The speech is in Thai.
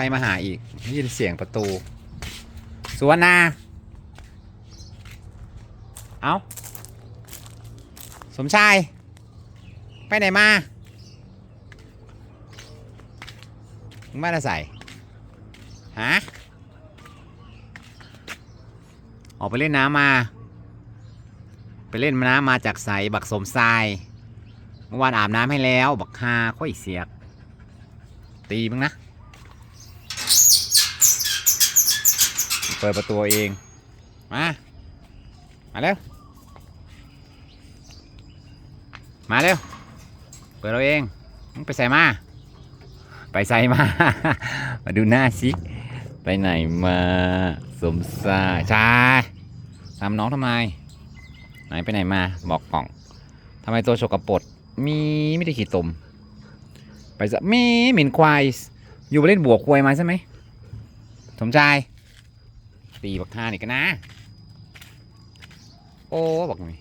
รมาหาอีกได้ยินเสียงประตู สุวรรณา เอาสมชาย ไปไหนมามึงมาได้ใส่ฮะ ออกไปเล่นน้ำมา ไปเล่นน้ำมาจากใสบักสมทราย เมื่อวานอาบน้ำให้แล้ว บักฮาค่อยเสียก ตีมึงนะ เปิดประตูเอง มา มาเร็ว มาเร็ว เปิดเราเองมึงไปใส่มา ไปใส่มา มาดูหน้าสิ ไปไหนมา สมศาชายตามน้องทำไม ไหนไปไหนมา บอกกล่องทำไมตัวโชกกระปรกมีไม่ได้ขี่ตม ไปซะมีหมินควาย อยู่ไปเล่นบวกควายมาใช่ไหมสมชาย ตีบักฮานี่กันนะ โอ้บอกนี่